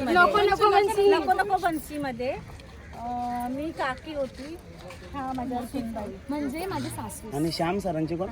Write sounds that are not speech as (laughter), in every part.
नको नको बन्सी. नको नको बन्सीमध्ये अं, मी काकी होती. हा माझ्या सुनबाई म्हणजे माझे सासू. आणि श्याम सरांची कोण?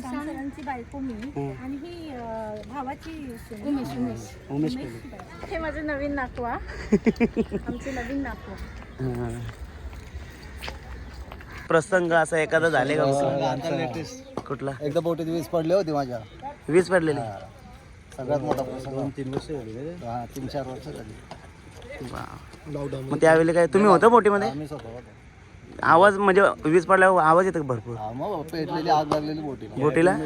सरांची बायको मी. हं. आणि ही अं, भावाची सून. उमेश उमेश. उमेश कोल्हे. हे माझं नवीन नातवा आमचे नवीन नातवा हा. प्रसंग असा एखादा झाले का? लेटेस्ट कुठला? एकदा बोटीत वीज पडली होती माझ्या. वीज पडलेली. सगळ्यात मोठा दोन तीन वर्ष हा तीन चार वर्ष झाली. वा. मग त्यावेळी काय तुम्ही होता बोटीमध्ये आम्ही स्वतः होतो आवाज म्हणजे वीज पडल्यावर आवाज येतो भरपूर? हा मग पेटलेली आग लागलेली बोटीला. बोटीला?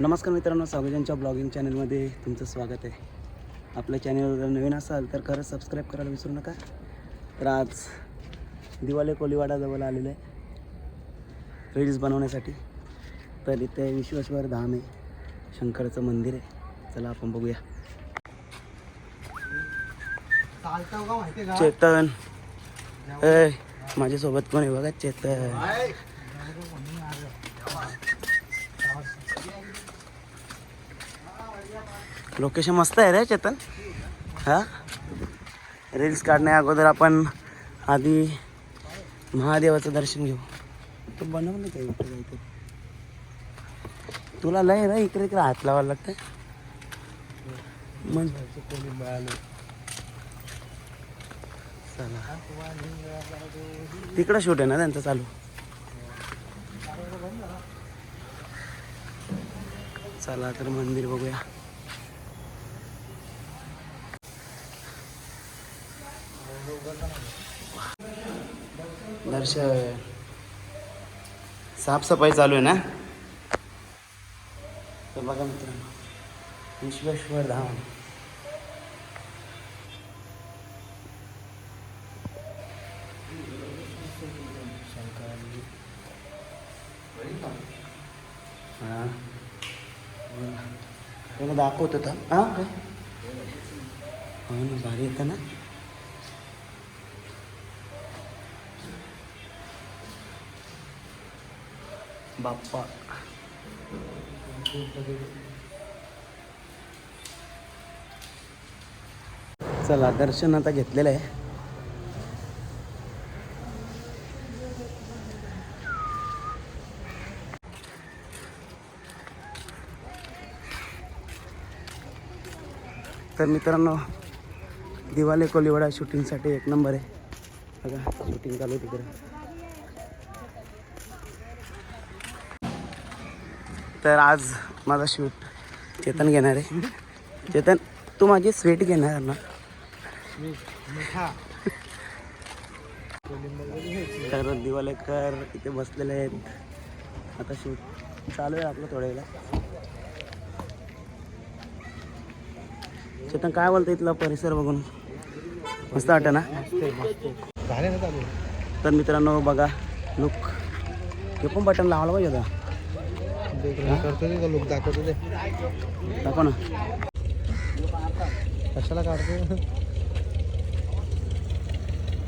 नमस्कार मित्रांनो सावजनच्या ब्लॉगिंग चॅनलमध्ये तुमचं स्वागत आहे. आपल्या चॅनलवर जर नवीन असाल तर खरंच सबस्क्राईब करायला विसरू नका. तर आज दिवाळे कोलीवाडाजवळ आलेलं आहे. रील्स बनवण्यासाठी. तर इथे विश्वेश्वर धाम आहे. शंकराचं मंदिर आहे. चला आपण बघूया. चेतन. ए माझ्यासोबत कोण आहे बघा? चेतन. लोकेशन मस्त आहे रे चेतन. हा? रील्स काढण्या अगोदर आपण आधी महादेवाचं दर्शन घेऊ. तू बनवलं काय इकडे काहीतरी. तुला लय रे इकडे इकडे हात लावायला लागतं मग? चला. तिकडं शूट आहे ना त्यांचं चालू? चला तर मंदिर बघूया. दर्शन. साफसफाई चालू आहे ना? तर बघा मित्रांनो विश्वेश्वर धाम हां. दाखवत होता. हां काय? ना भारी येतं ना? बाप्पा. चला दर्शन आता घेतलेलं आहे. तर मित्रांनो दिवाले कोलिवडा शूटिंगसाठी एक नंबर आहे. बघा शूटिंग चालू आहे तिकडे. तर आज माझा शूट चेतन घेणार आहे. चेतन तू माझी स्वीट घेणार ना? तर दिवालेकर इथे बसलेले आहेत. आता शूट चालू आहे आपलं थोड्या वेळा चेतन काय बोलतं इथला परिसर बघून? मस्त वाटत ना? तर मित्रांनो बघा लुक हे पण बटन लावायला पाहिजे होता. करतो ते लोक दाखवतो ते. दाखव ना. कशाला काढतो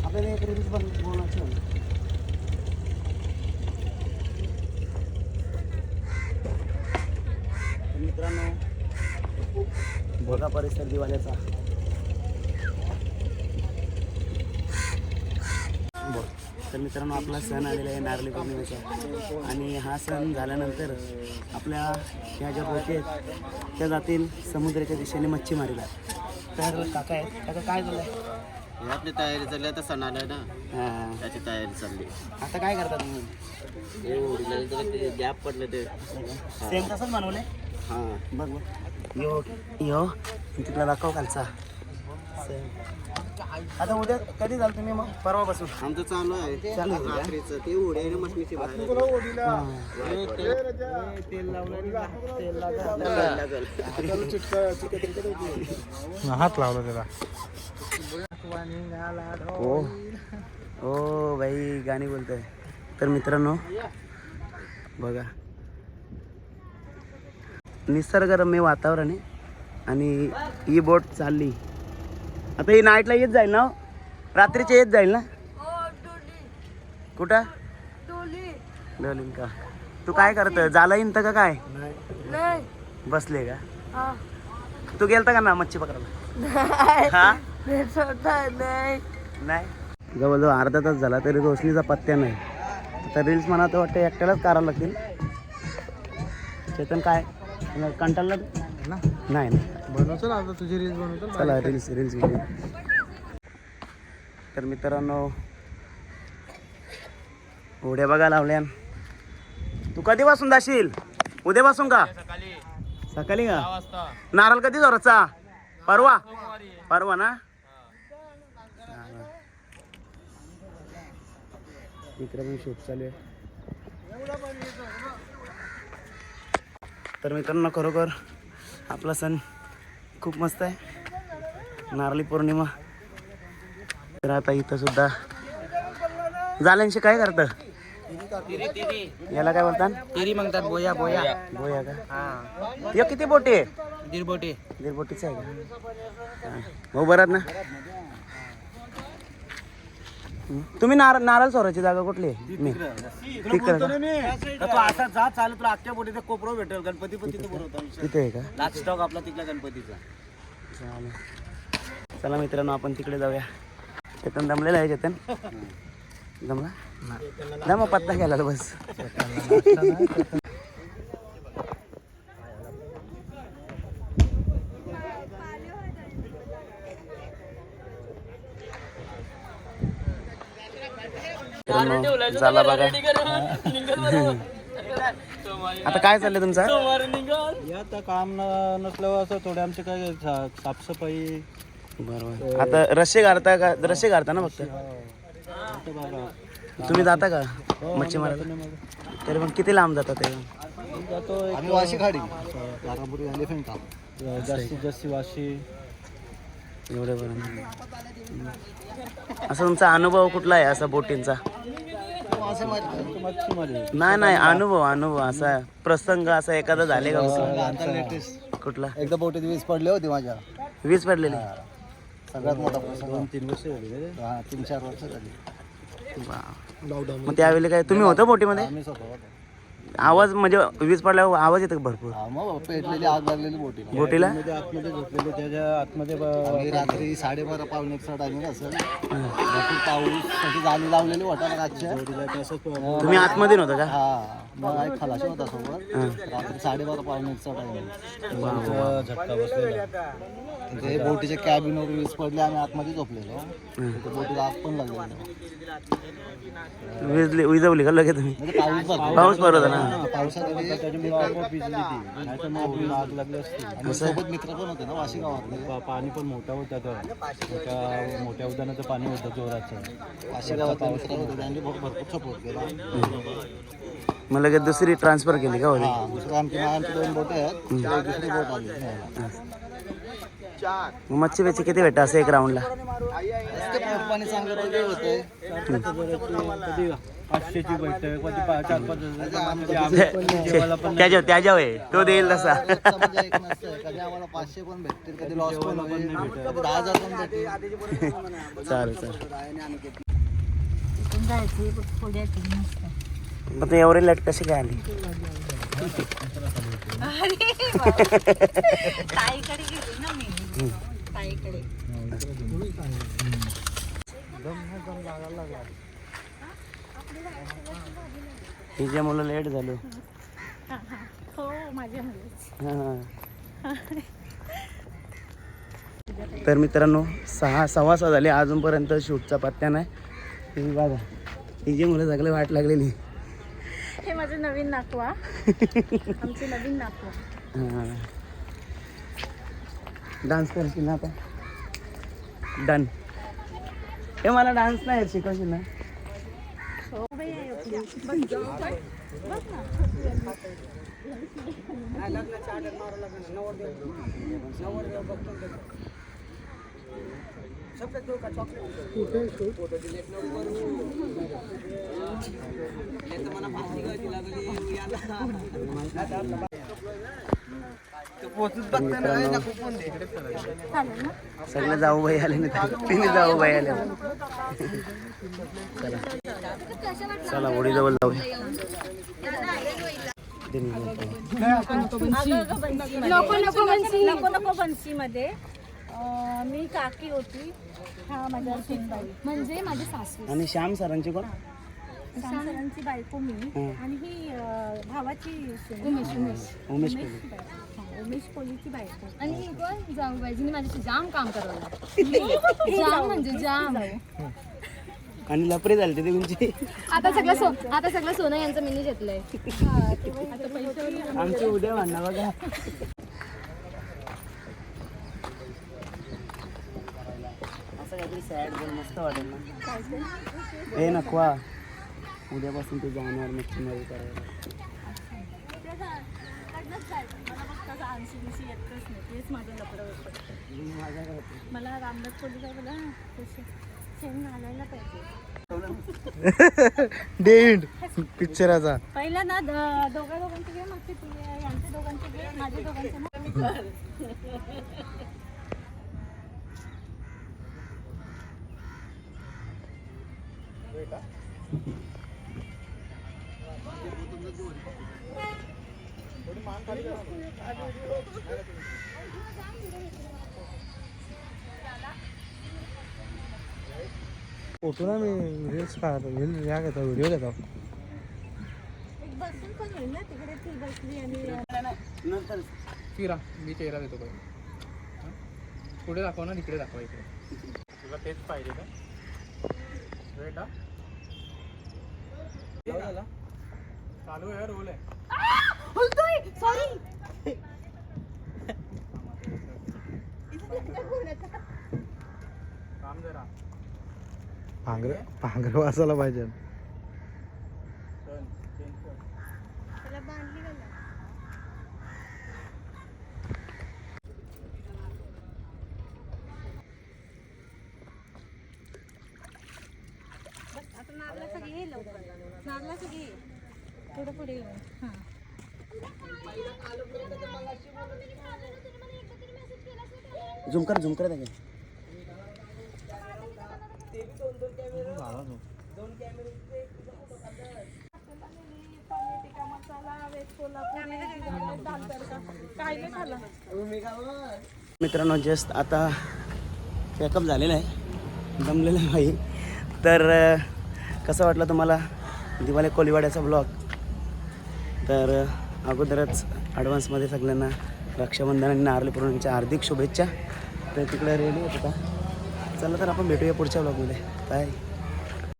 आपल्याला एक रील्स बनवायची मित्रांनो बघा परिसर दिवाळ्याचा तर मित्रांनो आपला सण आलेला आहे नारळी पौर्णिमेचा. आणि हा सण झाल्यानंतर आपल्या ह्या ज्या बोटी आहेत त्या जातील समुद्राच्या दिशेने मच्छीमारीला. तर काका आहेत. काका काय झालं आहे आपली तयारी चालली आता सण आलाय ना. हां. त्याची तयारी चालली. आता काय करता तुम्ही? गॅप पडले ते. सेम तसंच हा. बघ बघ. यो यो तिथला दाखव खालचा. आता उद्या कधी जाल तुम्ही मग? परवापासून. आमचं चालू आहे. चालू आहे का? रात्रीचं. ते उडे आणि मशनीची बाहेर हात लावला त्याला. हो हो बाई गाणी बोलतोय. तर मित्रांनो बघा. निसर्गरम्य वातावरण आहे आणि ही बोट चालली. आता ही नाईटला येत जाईल ना हो? रात्रीच्या येत जाईल ना? कुठं? डोलीन का? तू काय करत झालं इंत का काय? नाही. बसले का? हा. तू गेलता का ना मच्छी पकडायला? हा? नाही. नाही? जवळजवळ अर्धा तास झाला तरी रोशनीचा पत्त्या नाही. आता रील्स मला तर वाटतं एकट्यालाच करावं लागतील. चेतन काय? कंटाळला? ना? नाही नाही. बनवतो ना आता तुझी रील्स बनवतो चला रील्स रील्स घेऊ तर मित्रांनो उड्या बघा लावल्या तू कधीपासून जाशील? उद्यापासून का? सकाळी. का? नारळ कधी जोराचा? परवा? परवा ना? इकडे पण शूट चालू आहे. तर मित्रांनो खरोखर आपला सण खूप मस्त आहे. नारळी पौर्णिमा. तर आता इथं सुद्धा जाल्यांशी काय करतं? याला काय बोलतात? तिरी म्हणतात बोया बोया. बोया का? या किती बोटी आहे? दीड बोटी. दीड बोटीचं आहे का? हा. हो बरं ना. तुम्ही नारळ नारळ सोराची जागा कुठली? आहे मी. तिकडं? तू असा जा चालू तुला अख्ख्या बोटीचा कोपरो भेटेल. गणपती पण तिथे बरोबर तिथे आहे का? लास्ट स्टॉक आपला तिथला गणपतीचा. चालेल. चला मित्रांनो आपण तिकडे जाऊया. चेतन दमलेला आहे चेतन? जमला ना मग पत्ता गेला बस मित्रांनो, झाला बघा. आता काय चाललंय तुमचं? या आता काम न- नसल्यावर असं थोडे आमचे काय सा- साफसफाई. बरोबर. आता रस्से घालता का? रस्से घालता ना फक्त? आता बघा तुम्ही जाता का? मच्छी मारायला? तरी पण किती लांब जाता ते? जातो एक आम्ही वाशी खाडी. तारापुरी एलिफंट. जास्तीत जास्त वाशी. एवढे पर्यंत असा तुमचा अनुभव कुठला आहे असा बोटींचा? नाही नाही अनुभव अनुभव असा प्रसंग असा एखादा झाले का लेटेस्ट कुठला? एकदा बोटीत वीज पडले होती माझ्या. वीज पडलेली? सगळ्यात मोठा प्रसंग. दोन तीन वर्ष झाली हा तीन चार वर्ष झाली. मग त्यावेळी काय तुम्ही होतं बोटीमध्ये? स्वतः होतो. आवाज म्हणजे वीज पडल्यावर आवाज येतो भरपूर? हा मग पेटलेली आग लागलेली बोटीला. बोटीला? मध्ये आतमध्ये झोपलेले त्याच्या आतमध्ये ब- रात्री साडेबारा पावणे टायमिंग असेल अशी जाळी लावलेली वाटायला रातच्या. प- तुम्ही आतमध्ये नव्हतं का? हा मग एक खलाशी होता सोबत. रात्री साडेबारा पावणे एकचा टायमिंग पाण्याचा झटका बसलेला. ते बोटीच्या कॅबिनवर वीज पडली आम्ही आतमध्ये झोपलेलो. तिथे बोटीला आग पण लागलेली. विजली विजवली का लगेच तुम्ही? म्हणजे पाऊस पडत होता ना? हा, पावसात सोबत मित्र पण होते ना वाशी गावातले पाणी पण मोठा होता मोठ्या उद्यानाचं पाणी होतं जोराचं. मग लगेच दुसरी ट्रान्सफर केली का होती? हा मच्छी बिच्छी किती भेटतं असं एक राऊंडला पाचशेची बैठक पा- चार पाच त्याच्या त्याच्यावर आहे. तो देईल तसा. म्हणजे एक नसतं. कधी आम्हाला पाचशे पण भेटतील कधी लॉस पण होईल. कधी दहा हजार पण भेटतील. (laughs) चालेल मग ते एवढी लाइट कशी काय आली? ताईकडे गेली ना मी. ताईकडे. हिच्या मुलं लेट झालो. हो माझ्या हा. तर मित्रांनो सहा सव्वा सहा झाले. अजूनपर्यंत शूटचा पत्त्या नाही. तुम्ही बघा. हिची मुलं सगळे वाट लागलेली. हे माझे नवीन नातवा आमचे नवीन नातवा डान्स करशील ना आता? डन हे मला डान्स नाही शिकवशील ना? हो बाई आहे आपली. बघ ना. बघ ना. मित्रांनो चालेल ना सगळे जाऊ बाई आले ना तिने जाऊ बाई आले. चला. चला होडीजवळ जाऊया. नको नको बन्सी. नको नको बन्सीमध्ये. अं, मी काकी होती. हा माझ्या सुनबाई म्हणजे माझे सासू. आणि श्याम सरांची कोण? सरांची बायको मी. आणि ही भावाची. उमेश उमेश. उमेश उमेश. हा, बायको आणि ही कोण जाऊ पाहिजे माझ्याशी जाम काम करवलं. (laughs) जाम म्हणजे जाम. आणि लपरी झाली ते तुमची. आता सगळं सो आता सगळं सोनं यांचं मिनी घेतलंय. आमचे उद्या म्हणणं बघा. असं काहीतरी सॅड बोल मस्त वाटेल ना. हे नकवा. उद्यापासून ते जाणार मच्छीमारी करायला आमची बिशी येतच नाही तेच माझं लपडं होतं. मला रामदास पोलीस आहे मला शेण घालायला पाहिजे. (laughs) डेंड पिक्चराचा पहिला ना द- दोघा दोघांचे घे मग यांचे दोघांचे घे माझे दोघांचे फोटो ना मी रील्स काढतो रील या घेतो व्हिडिओ घेतो. एक बसून पण होईल ना तिकडे ती बसली आणि नंतर फिरा मी चेहरा देतो काय पुढे दाखव ना तिकडे दाखवा इकडे. तुला तेच पाहिजे का? वेट चालू आहे रोल आहे. काम जरा पांघर पांघर वाचायला पाहिजे आता नारळाचं घे लवकर. नारळाचं घे. थोडं पुढे. हां. झुम कर झुम कर त्याच्या मित्रांनो जस्ट आता पॅकअप झालेला आहे. जमलेलं आहे भाई तर कसं वाटलं तुम्हाला दिवाळी कोलिवाड्याचा ब्लॉग तर अगोदरच ॲडव्हान्समध्ये सगळ्यांना रक्षाबंधन आणि नारळी पौर्णिमेच्या हार्दिक शुभेच्छा. तर तिकडे रेडी होत होता चला तर आपण भेटूया पुढच्या ब्लॉगमध्ये बाय